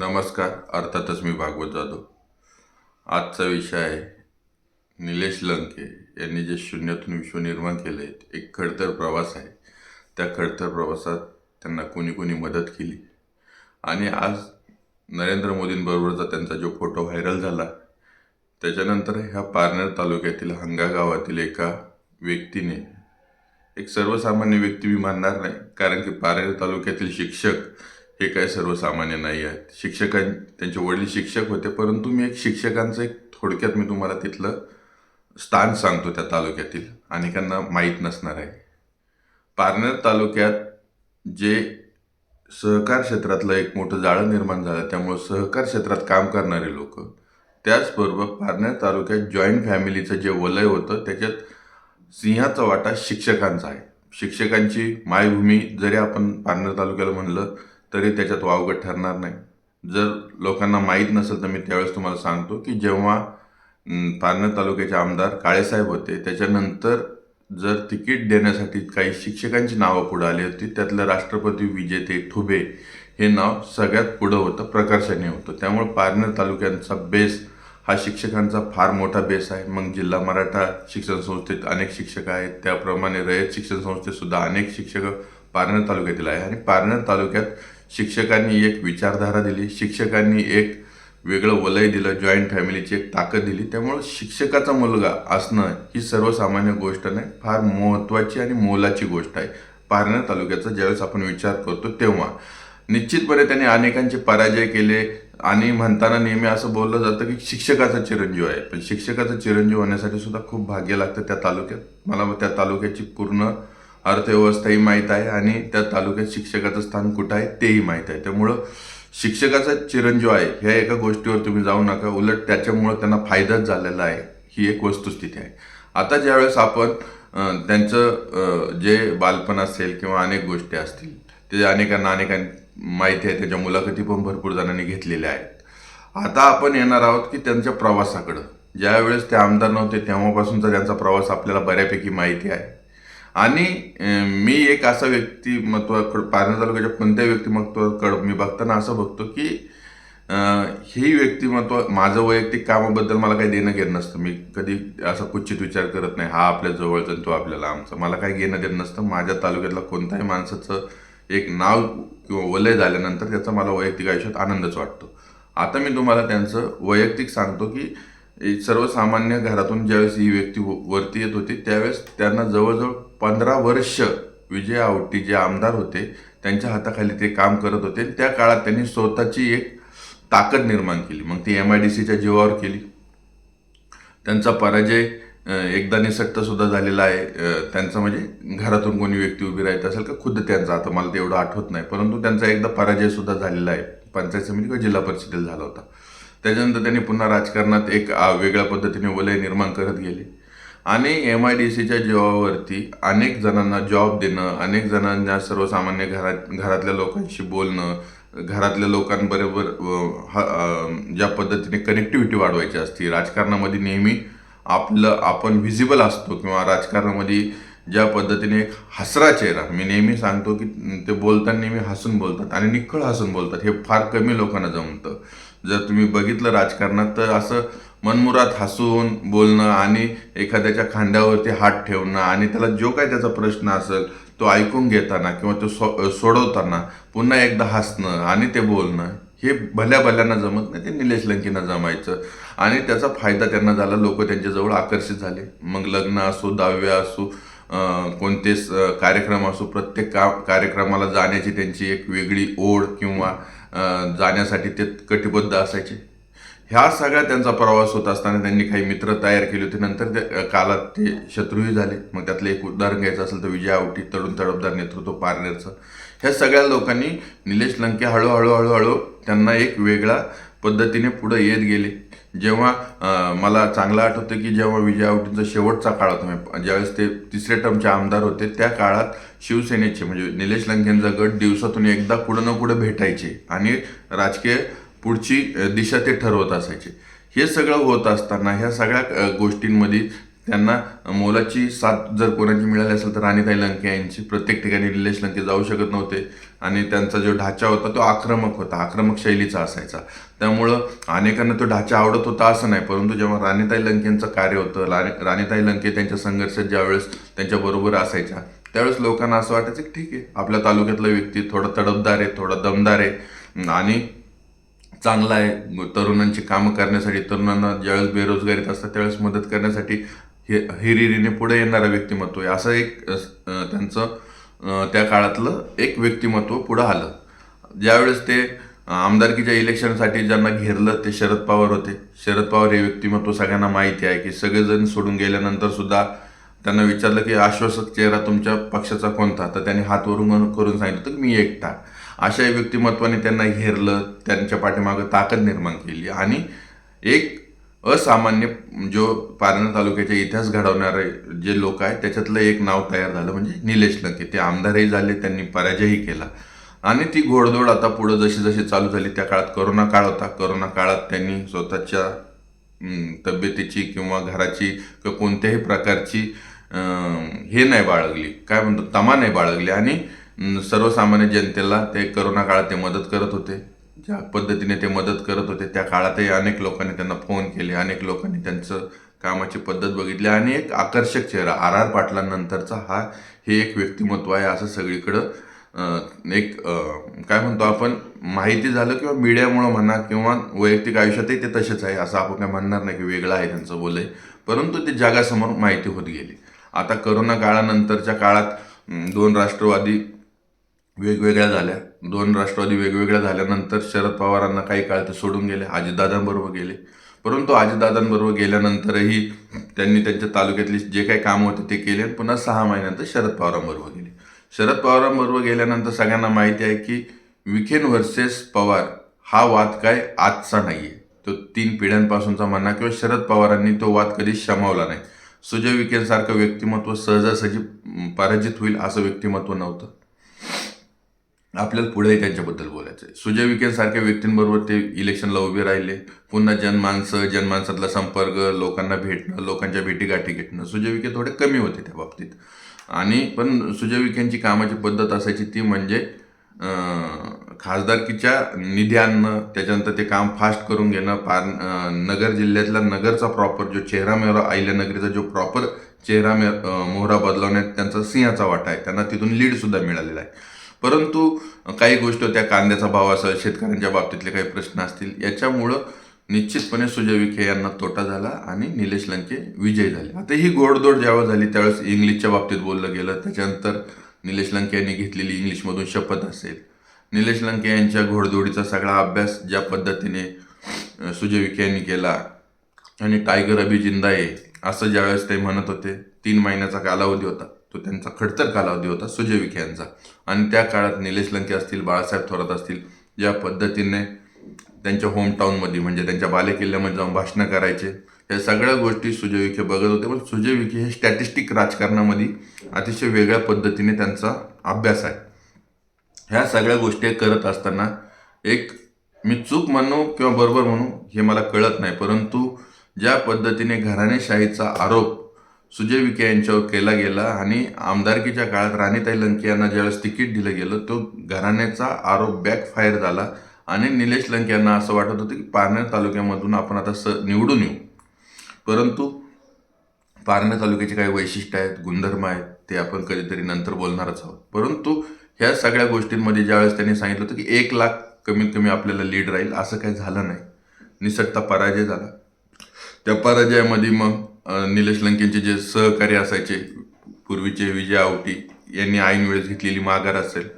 नमस्कार अर्थातच मी भागवत जाधव आजचा विषय आहे निलेश लंके यांनी जे शून्यातून विश्व निर्माण केले एक खडतर प्रवास आहे. त्या खडतर प्रवासात त्यांना कोणी कोणी मदत केली. आणि आज नरेंद्र मोदींबरोबरचा त्यांचा जो फोटो व्हायरल झाला त्याच्यानंतर ह्या पारनेर तालुक्यातील हंगा गावातील एका व्यक्तीने एक सर्वसामान्य व्यक्ती मी मानणार नाही कारण की पारनेर तालुक्यातील शिक्षक हे काय सर्वसामान्य नाही आहेत शिक्षकां त्यांचे वडील शिक्षक होते परंतु मी एक शिक्षकांचं एक थोडक्यात मी तुम्हाला तिथलं स्थान सांगतो त्या तालुक्यातील. अनेकांना माहीत नसणार आहे. पारनेर तालुक्यात जे सहकार क्षेत्रातलं एक मोठं जाळं निर्माण झालं त्यामुळं सहकार क्षेत्रात काम करणारे लोक त्याचबरोबर पारनेर तालुक्यात जॉईंट फॅमिलीचं जे वलय होतं त्याच्यात सिंहाचा वाटा शिक्षकांचा आहे. शिक्षकांची मायभूमी जरी आपण पारनेर तालुक्याला म्हणलं तरी त्याच्यात वावगं ठरणार नाही. जर लोकांना माहीत नसेल तर मी त्यावेळेस तुम्हाला सांगतो की जेव्हा पारनेर तालुक्याचे आमदार काळेसाहेब होते त्याच्यानंतर जर तिकीट देण्यासाठी काही शिक्षकांची नावं पुढं आली होती त्यातलं राष्ट्रपती विजेते ठुबे हे नाव सगळ्यात पुढं होतं प्रकर्षाने होतं. त्यामुळे पारनेर तालुक्यांचा बेस हा शिक्षकांचा फार मोठा बेस आहे. मग जिल्हा मराठा शिक्षण संस्थेत अनेक शिक्षक आहेत. त्याप्रमाणे रयत शिक्षण संस्थेत सुद्धा अनेक शिक्षक पारनेर तालुक्यातील आहे आणि पारनेर तालुक्यात शिक्षकांनी एक विचारधारा दिली शिक्षकांनी एक वेगळं वलय दिलं जॉईंट फॅमिलीची एक ताकद दिली. त्यामुळं शिक्षकाचा मुलगा असणं ही सर्वसामान्य गोष्ट नाही फार महत्त्वाची आणि मोलाची गोष्ट आहे. पारनेर तालुक्याचा ज्यावेळेस आपण विचार करतो तेव्हा. निश्चितपणे त्यांनी अनेकांचे पराजय केले आणि म्हणताना नेहमी असं बोललं जातं की शिक्षकाचा चिरंजीव आहे. पण शिक्षकाचा चिरंजीव होण्यासाठी सुद्धा खूप भाग्य लागतं त्या तालुक्यात. मला त्या तालुक्याची पूर्ण अर्थव्यवस्थाही माहीत आहे आणि त्या तालुक्यात शिक्षकाचं स्थान कुठं आहे तेही माहीत आहे. त्यामुळं शिक्षकाचा चिरंजीव आहे. ह्या एका गोष्टीवर तुम्ही जाऊ नका. उलट त्याच्यामुळं त्यांना फायदाच झालेला आहे. ही एक वस्तुस्थिती आहे. आता ज्यावेळेस आपण त्यांचं जे बालपण असेल किंवा अनेक गोष्टी असतील ते अनेकांना अनेकांना माहिती आहे. त्याच्या मुलाखती पण भरपूर जणांनी घेतलेल्या आहेत. आता आपण येणार आहोत की त्यांच्या प्रवासाकडं. ज्यावेळेस ते आमदार नव्हते तेव्हापासूनचा त्यांचा प्रवास आपल्याला बऱ्यापैकी माहिती आहे. आणि मी एक असा व्यक्तिमत्वाकडं पारनेर तालुक्याच्या कोणत्या व्यक्तिमत्वाकडं मी बघताना असं बघतो की ही व्यक्तिमत्व माझं वैयक्तिक कामाबद्दल मला काही देणं घेणं नसतं. मी कधी असा कुचित विचार करत नाही हा आपल्या जवळचा तो आपल्याला आमचा. मला काही घेणं देणं नसतं. माझ्या तालुक्यातला कोणत्याही माणसाचं एक नाव किंवा वलय झाल्यानंतर त्याचा मला वैयक्तिक आयुष्यात आनंदच वाटतो. आता मी तुम्हाला त्यांचं वैयक्तिक सांगतो की सर्वसामान्य घरातून ज्यावेळेस ही व्यक्ती व- वरती येत होती त्यावेळेस त्यांना जवळजवळ पंधरा वर्ष विजय आवटी जे आमदार होते त्यांच्या हाताखाली ते काम करत होते. त्या काळात त्यांनी स्वतःची एक ताकद निर्माण केली. मग ती एम आय डी सीच्या जीवावर केली. त्यांचा पराजय एकदा निसट्टसुद्धा झालेला आहे. त्यांचा म्हणजे घरातून कोणी व्यक्ती उभी राहत असेल का? खुद्द त्यांचा. आता मला तेवढं आठवत नाही. परंतु त्यांचा एकदा पराजय सुद्धा झालेला आहे. पंचायत समिती किंवा जिल्हा परिषदेला झाला होता. त्याच्यानंतर त्यांनी पुन्हा राजकारणात एक वेगळ्या पद्धतीने वलय निर्माण करत गेले. आणि एम आय डी सीच्या जीवावरती अनेक जणांना जॉब देणं अनेक जणांना सर्वसामान्य घरात घरातल्या लोकांशी बोलणं घरातल्या लोकांबरोबर ह- ज्या पद्धतीने कनेक्टिव्हिटी वाढवायची असते राजकारणामध्ये नेहमी आपलं आपण व्हिजिबल असतो किंवा राजकारणामध्ये ज्या पद्धतीने एक हसरा चेहरा मी नेहमी सांगतो की ते बोलताना नेहमी हसून बोलतात आणि निखळ हसून बोलतात हे फार कमी लोकांना जमतं. जर तुम्ही बघितलं राजकारणात तर असं मनमुरात हसून बोलणं आणि एखाद्याच्या खांद्यावरती हात ठेवणं आणि त्याला जो काय त्याचा प्रश्न असेल तो ऐकून घेताना किंवा तो सो सोडवताना पुन्हा एकदा हसणं आणि ते बोलणं हे भल्या भल्यांना जमत नाही ते निलेश लंकेंना जमायचं. आणि त्याचा फायदा त्यांना झाला लोक त्यांच्याजवळ आकर्षित झाले. मग लग्न असो दहाव्या असो कोणतेच कोणते कार्यक्रम असो प्रत्येक का कार्यक्रमाला जाण्याची त्यांची एक वेगळी ओढ किंवा जाण्यासाठी ते कटिबद्ध असायचे. ह्या सगळ्या त्यांचा प्रवास होत असताना त्यांनी काही मित्र तयार केले होते. नंतर ते कालात ते शत्रूही झाले. मग त्यातलं एक उदाहरण घ्यायचं असेल तर विजय आवटी तडून तडपदार नेतृत्व पारनेरचं. ह्या सगळ्या लोकांनी निलेश लंके हळूहळू हळूहळू त्यांना एक वेगळा पद्धतीने पुढं येत गेले. जेव्हा मला चांगलं आठवतं की जेव्हा विजय आवटींचा शेवटचा काळ होता म्हणजे ज्यावेळेस ते तिसऱ्या टर्मचे आमदार होते त्या काळात शिवसेनेचे म्हणजे निलेश लंकेंचा गट दिवसातून एकदा कुठं ना कुठं भेटायचे आणि राजकीय पुढची दिशा ते ठरवत असायचे. हे सगळं होत असताना ह्या सगळ्या गोष्टींमध्ये त्यांना मोलाची साथ जर कोणाची मिळाली असेल तर राणीताई लंके यांची. प्रत्येक ठिकाणी निलेश लंके जाऊ शकत नव्हते. आणि त्यांचा जो ढाचा होता तो आक्रमक होता आक्रमक शैलीचा असायचा. त्यामुळं अनेकांना तो ढाचा आवडत होता असं नाही. परंतु जेव्हा राणीताई लंकेंचं कार्य होतं राणी- राणीताई लंके त्यांच्या संघर्षात ज्यावेळेस त्यांच्याबरोबर असायच्या त्यावेळेस लोकांना असं वाटायचं की ठीक आहे आपल्या तालुक्यातला व्यक्ती थोडा तडफदार आहे थोडा दमदार आहे. आणि चांगला आहे. तरुणांची कामं करण्यासाठी तरुणांना ज्यावेळेस बेरोजगारीत असतात त्यावेळेस मदत करण्यासाठी हे हिरिरीने पुढे येणारं व्यक्तिमत्व आहे. असं एक त्यांचं त्या काळातलं एक व्यक्तिमत्व पुढं आलं. ज्यावेळेस ते आमदारकीच्या इलेक्शनसाठी ज्यांना घेरलं ते शरद पवार होते. शरद पवार हे व्यक्तिमत्व सगळ्यांना माहिती आहे की सगळेजण सोडून गेल्यानंतर सुद्धा त्यांना विचारलं की आश्वासक चेहरा तुमच्या पक्षाचा कोणता? तर त्यांनी हात वरून करून सांगितलं तर मी एकटा. अशा व्यक्तिमत्वाने त्यांना घेरलं त्यांच्या पाठीमागं ताकद निर्माण केली आणि एक असामान्य जो पारणा तालुक्याचा इतिहास घडवणारे जे लोक आहेत त्याच्यातलं एक नाव तयार झालं म्हणजे निलेश लंके ते आमदारही झाले त्यांनी पराजयही केला. आणि ती घोडदौड आता पुढं जशी जशी चालू झाली त्या काळात करोना काळ होता. करोना काळात त्यांनी स्वतःच्या तब्येतीची किंवा घराची किंवा कोणत्याही प्रकारची हे नाही बाळगली. काय म्हणतो? तमा नाही बाळगली. आणि सर्वसामान्य जनतेला ते करोना काळात ते मदत करत होते. ज्या पद्धतीने ते मदत करत होते त्या काळातही अनेक लोकांनी त्यांना फोन केले अनेक लोकांनी त्यांचं कामाची पद्धत बघितली आणि एक आकर्षक चेहरा आर आर पाटलांनंतरचा हा हे एक व्यक्तिमत्व आहे असं सगळीकडं एक काय म्हणतो आपण माहिती झालं किंवा मीडियामुळं म्हणा किंवा वैयक्तिक आयुष्यातही ते तसेच आहे असं आपण काय म्हणणार नाही की वेगळं आहे त्यांचं बोलय परंतु ते जगासमोर माहिती होत गेली. आता करोना काळानंतरच्या काळात दोन राष्ट्रवादी वेगवेगळ्या झाल्या. दोन राष्ट्रवादी वेगवेगळ्या झाल्यानंतर शरद पवारांना काही काळ ते सोडून गेले अजितदादांबरोबर गेले. परंतु अजितदादांबरोबर गेल्यानंतरही त्यांनी त्यांच्या तालुक्यातली जे काही कामं होते ते केले आणि पुन्हा सहा महिन्यानंतर शरद पवारांबरोबर गेले. शरद पवारांबरोबर गेल्यानंतर सगळ्यांना माहिती आहे की विखेन वर्सेस पवार हा वाद काय आजचा नाही आहे तो तीन पिढ्यांपासूनचा म्हणा किंवा शरद पवारांनी तो वाद कधी शमावला नाही. सुजय विखेंसारखं व्यक्तिमत्व सहजासहजी पराजित होईल असं व्यक्तिमत्व नव्हतं. आपल्याला पुढेही त्यांच्याबद्दल बोलायचं आहे सुजय विखेसारख्या व्यक्तींबरोबर ते इलेक्शनला उभे राहिले. पुन्हा जनमानसं जनमानसातला संपर्क लोकांना भेटणं लोकांच्या भेटीगाठी घेणं सुजय विखे थोडे कमी होते त्या बाबतीत. आणि पण सुजय विखेंची कामाची पद्धत असायची ती म्हणजे खासदारकीच्या निधी आणणं त्याच्यानंतर ते काम फास्ट करून घेणं पार नगर जिल्ह्यातला नगरचा प्रॉपर जो चेहरा मेहरा अहिल्यानगरीचा जो प्रॉपर चेहरा मे मोहरा बदलवण्यात त्यांचा सिंहाचा वाटा आहे. त्यांना तिथून लीडसुद्धा मिळालेला आहे. परंतु काही गोष्ट त्या कांद्याचा भाव असेल शेतकऱ्यांच्या बाबतीतले काही प्रश्न असतील. याच्यामुळं निश्चितपणे सुजय विखे यांना तोटा झाला आणि निलेश लंके विजय झाले. आता ही गोडदोड ज्यावेळेस झाली त्यावेळेस इंग्लिशच्या बाबतीत बोललं गेलं. त्याच्यानंतर निलेश लंके यांनी घेतलेली इंग्लिशमधून शपथ असेल. निलेश लंके यांच्या घोडदौडीचा सगळा अभ्यास ज्या पद्धतीने सुजय विखे यांनी केला आणि टायगर अभिजिंदा आहे असं ज्यावेळेस ते म्हणत होते तीन महिन्याचा कालावधी होता. तो त्यांचा खडतर कालावधी होता सुजय विखे यांचा. आणि त्या काळात निलेश लंके असतील बाळासाहेब थोरात असतील ज्या पद्धतीने त्यांच्या होमटाऊनमध्ये म्हणजे त्यांच्या बालेकिल्ल्यामध्ये जाऊन भाषणं करायचे. या सगळ्या गोष्टी सुजय विखे बघत होते पण सुजय विखे हे स्टॅटिस्टिक राजकारणामध्ये अतिशय वेगळ्या पद्धतीने त्यांचा अभ्यास आहे. ह्या सगळ्या गोष्टी करत असताना एक मी चूक म्हणू किंवा बरोबर म्हणू हे मला कळत नाही परंतु ज्या पद्धतीने घराणेशाहीचा आरोप सुजय विखे यांच्यावर केला गेला आणि आमदारकीच्या काळात राणीताई लंके यांना ज्यावेळेस तिकीट दिलं गेलं तो घराण्याचा आरोप बॅकफायर झाला आणि निलेश लंके यांना असं वाटत होतं की पारनेर तालुक्यामधून आपण आता स निवडून येऊ. परंतु पारनेर तालुक्याचे काही वैशिष्ट्य आहेत गुणधर्म आहेत ते आपण कधीतरी नंतर बोलणारच आहोत. परंतु ह्या सगळ्या गोष्टींमध्ये ज्यावेळेस त्यांनी सांगितलं होतं की एक लाख कमीत कमी आपल्याला लीड राहील असं काही झालं नाही. निसटता पराजय झाला. त्या पराजयामध्ये मग निलेश लंकेंचे जे सहकारी असायचे पूर्वीचे विजय आवटी यांनी ऐन वेळेस घेतलेली माघार असेल.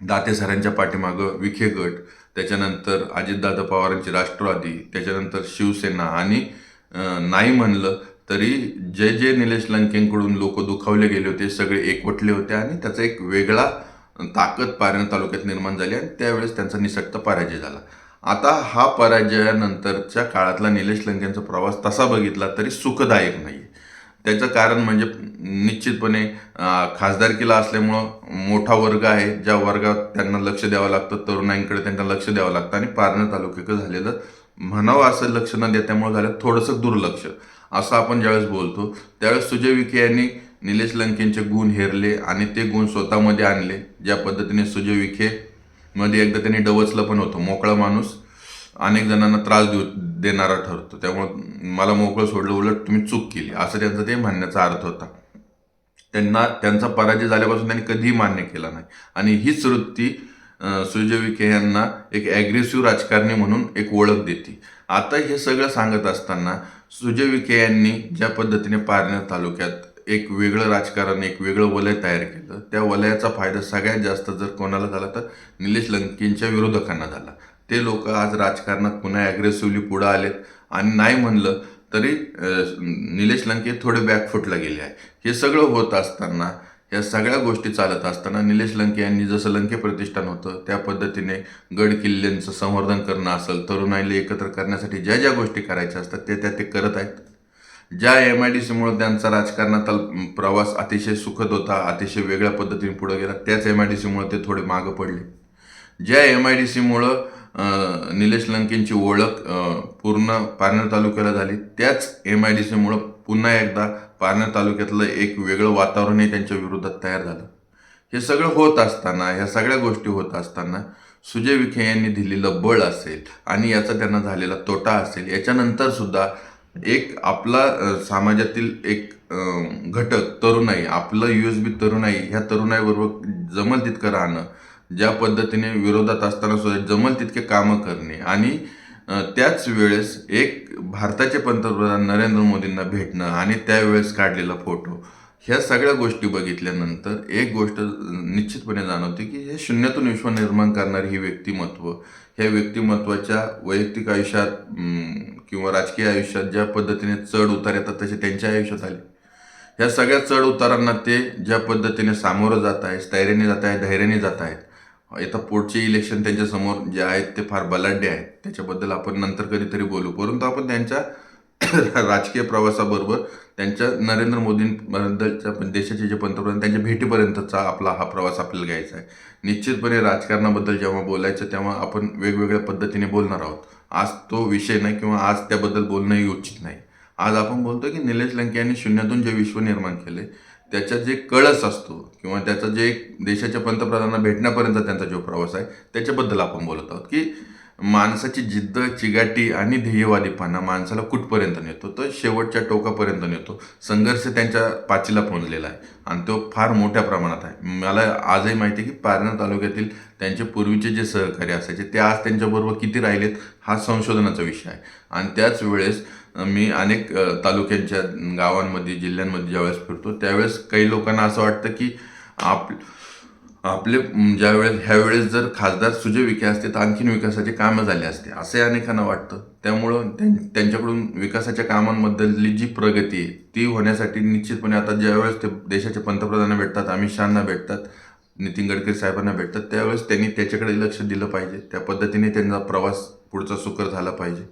दाते सरांच्या पाठीमागं विखे गट त्याच्यानंतर अजितदादा पवारांची राष्ट्रवादी त्याच्यानंतर शिवसेना आणि नाही म्हणलं तरी जे जे निलेश लंकेंकडून लोक दुखावले गेले होते सगळे एकवटले होते आणि त्याचा एक वेगळा ताकद पारनेर तालुक्यात निर्माण झाली आणि त्यावेळेस त्यांचा निसटता पराजय झाला. आता हा पराजयानंतरच्या काळातला निलेश लंकेंचा प्रवास तसा बघितला तरी सुखदायक नाही त्याचं कारण म्हणजे निश्चितपणे खासदारकीला असल्यामुळं मोठा वर्ग आहे ज्या वर्गात त्यांना लक्ष द्यावं लागतं तरुणाईंकडे त्यांना लक्ष द्यावं लागतं आणि पारणे तालुक्याकडे झालेलं म्हणावं असं लक्ष न देत्यामुळे झालं थोडंसं दुर्लक्ष असं आपण ज्यावेळेस बोलतो. त्यावेळेस सुजय विखे यांनी निलेश लंकेंचे गुण हेरले आणि ते गुण स्वतःमध्ये आणले. ज्या पद्धतीने सुजय विखे मध्ये एकदा त्यांनी डवचलं पण होतं मोकळा माणूस. अनेक जणांना त्रास देऊ देणारा ठरतो. त्यामुळे मला मोकळं सोडलं उलट तुम्ही चूक केली. असं त्यांचा ते म्हणण्याचा अर्थ होता. त्यांना त्यांचा पराजय झाल्यापासून त्यांनी कधीही मान्य केला नाही. आणि हीच वृत्ती सुजय विखे यांना एक ॲग्रेसिव्ह राजकारणी म्हणून एक ओळख देते. आता हे सगळं सांगत असताना सुजय विखे यांनी ज्या पद्धतीने पारनेर तालुक्यात एक वेगळं राजकारण एक वेगळं वलय तयार केलं. त्या वलयाचा फायदा सगळ्यात जास्त जर कोणाला झाला तर निलेश लंकेंच्या विरोधकांना झाला. ते लोक आज राजकारणात पुन्हा ॲग्रेसिव्हली पुढं आलेत आणि नाही म्हणलं तरी निलेश लंके थोडे बॅकफुटला गेले आहे हे सगळं होत असताना या सगळ्या गोष्टी चालत असताना निलेश लंके यांनी जसं लंके प्रतिष्ठान होतं त्या पद्धतीने गड किल्ल्यांचं संवर्धन करणं असेल तरुणाईला एकत्र करण्यासाठी ज्या ज्या गोष्टी करायच्या असतात ते त्या ते करत आहेत. ज्या एम आय डी सीमुळे त्यांचा राजकारणाचा प्रवास अतिशय सुखद होता अतिशय वेगळ्या पद्धतीने पुढे गेला त्याच एम आय डी सीमुळे ते थोडे मागं पडले. ज्या एम आय डी सीमुळं निलेश लंकेंची ओळख पूर्ण पारनेर तालुक्याला झाली त्याच एम आय डी सीमुळं पुन्हा एकदा पारनेर तालुक्यातलं एक वेगळं वातावरणही त्यांच्या विरोधात तयार झालं. हे सगळं होत असताना ह्या सगळ्या गोष्टी होत असताना सुजय विखे यांनी दिलेलं बळ असेल आणि याचा त्यांना झालेला तोटा असेल याच्यानंतर सुद्धा एक आपला समाजातील एक घटक तरुणाई आपलं यू एस बी तरुणाई ह्या तरुणाईबरोबर जमल तितकं राहणं ज्या पद्धतीने विरोधात असताना सुद्धा जमल तितके कामं करणे आणि त्याच वेळेस एक भारताचे पंतप्रधान नरेंद्र मोदींना भेटणं आणि त्यावेळेस काढलेला फोटो. ह्या सगळ्या गोष्टी बघितल्यानंतर एक गोष्ट निश्चितपणे जाणवते की हे शून्यातून विश्व निर्माण करणारी ही व्यक्तिमत्व ह्या व्यक्तिमत्वाच्या वैयक्तिक आयुष्यात किंवा राजकीय आयुष्यात ज्या पद्धतीने चढ उतार येतात तसे त्यांच्या आयुष्यात आले. ह्या सगळ्या चढ उतारांना ते ज्या पद्धतीने सामोरं जात आहे स्थैर्याने जात आहे धैर्याने जात आहेत आता पुढचे इलेक्शन त्यांच्यासमोर जे आहेत ते फार बलाढ्य आहेत. त्याच्याबद्दल आपण नंतर कधीतरी बोलू. परंतु आपण त्यांच्या राजकीय प्रवासाबरोबर त्यांच्या नरेंद्र मोदींबद्दलच्या देशाचे जे पंतप्रधान त्यांच्या भेटीपर्यंतचा आपला हा प्रवास आपल्याला घ्यायचा आहे. निश्चितपणे राजकारणाबद्दल जेव्हा बोलायचं तेव्हा आपण वेगवेगळ्या पद्धतीने बोलणार आहोत. आज तो विषय नाही किंवा आज त्याबद्दल बोलणंही उचित नाही. आज आपण बोलतो की निलेश लंके यांनी शून्यातून जे विश्व निर्माण केले त्याचा जे कळस असतो किंवा त्याचा जे देशाच्या पंतप्रधानांना भेटण्यापर्यंत त्यांचा जो प्रवास आहे त्याच्याबद्दल आपण बोलत आहोत की माणसाची जिद्द चिगाटी आणि ध्येयवादीपणा माणसाला कुठपर्यंत नेतो? तर शेवटच्या टोकापर्यंत नेतो. संघर्ष त्यांच्या पाचीला पोहोचलेला आहे आणि तो फार मोठ्या प्रमाणात आहे. मला आजही माहिती आहे की पारनेर तालुक्यातील त्यांचे पूर्वीचे जे सहकारी असायचे ते आज त्यांच्याबरोबर किती राहिलेत हा संशोधनाचा विषय आहे. आणि त्याच वेळेस मी अनेक तालुक्यांच्या गावांमध्ये जिल्ह्यांमध्ये ज्यावेळेस फिरतो त्यावेळेस काही लोकांना असं वाटतं की आप आपले ज्यावेळेस ह्या वेळेस जर खासदार सुजय विखे असते तर आणखीन विकासाचे कामं झाले असते. असंही अनेकांना वाटतं. त्यामुळं त्यां- त्यांच्याकडून विकासाच्या कामांबद्दलली जी प्रगती आहे ती होण्यासाठी निश्चितपणे आता ज्यावेळेस ते देशाचे पंतप्रधान भेटतात अमित शहाना भेटतात नितीन गडकरी साहेबांना भेटतात त्यावेळेस त्यांनी त्याच्याकडे लक्ष दिलं पाहिजे. त्या पद्धतीने त्यांचा प्रवास पुढचा सुकर झाला पाहिजे.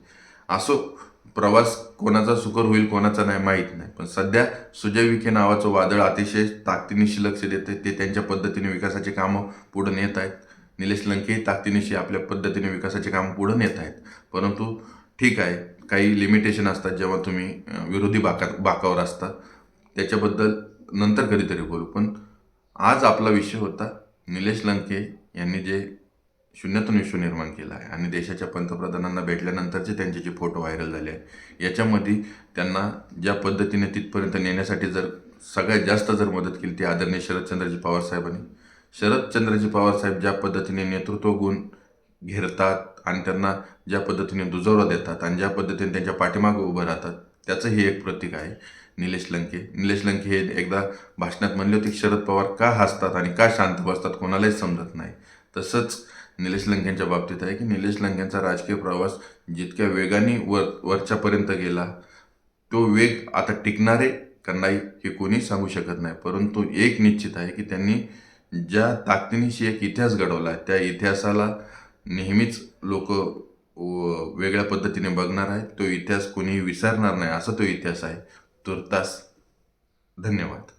असो प्रवास कोणाचा सुकर होईल कोणाचा नाही माहीत नाही. पण सध्या सुजय विखे नावाचं वादळ अतिशय ताकदीनिशी लक्ष देते. ते त्यांच्या पद्धतीने विकासाचे कामं पुढे नेत आहेत. निलेश लंकेही ताकदीनिशी आपल्या पद्धतीने विकासाचे कामं पुढे नेत आहेत. परंतु ठीक आहे काही लिमिटेशन असतात जेव्हा तुम्ही विरोधी बाका बाकावर असता. त्याच्याबद्दल नंतर कधीतरी बोलू. पण आज आपला विषय होता निलेश लंके यांनी जे शून्यातून विश्व निर्माण केला आहे. आणि देशाच्या पंतप्रधानांना भेटल्यानंतरचे त्यांचे जे फोटो व्हायरल झाले आहेत. याच्यामध्ये त्यांना ज्या पद्धतीने तिथपर्यंत नेण्यासाठी जर सगळ्यात जास्त जर मदत केली ती आदरणीय शरदचंद्रजी पवारसाहेबांनी शरदचंद्रजी पवार साहेब ज्या पद्धतीने नेतृत्व गुण घेरतात आणि त्यांना ज्या पद्धतीने दुजोरा देतात आणि ज्या पद्धतीने त्यांच्या पाठीमागे उभं राहतात त्याचंही एक प्रतीक आहे निलेश लंके. निलेश लंके हे एकदा भाषणात म्हणले होते की शरद पवार का हसतात आणि का शांत बसतात कोणालाही समजत नाही. तसंच निलेश लंकेंच्या बाबतीत आहे की निलेश लंकेंचा राजकीय प्रवास जितक्या वेगाने वर वरच्यापर्यंत गेला तो वेग आता टिकणारे का नाही हे कोणी सांगू शकत नाही. परंतु एक निश्चित आहे की त्यांनी ज्या ताकदीनिशी एक इतिहास घडवला आहे त्या इतिहासाला नेहमीच लोक वेगळ्या पद्धतीने बघणार आहेत. तो इतिहास कोणीही विसरणार नाही असा तो इतिहास आहे. तुर्तास धन्यवाद.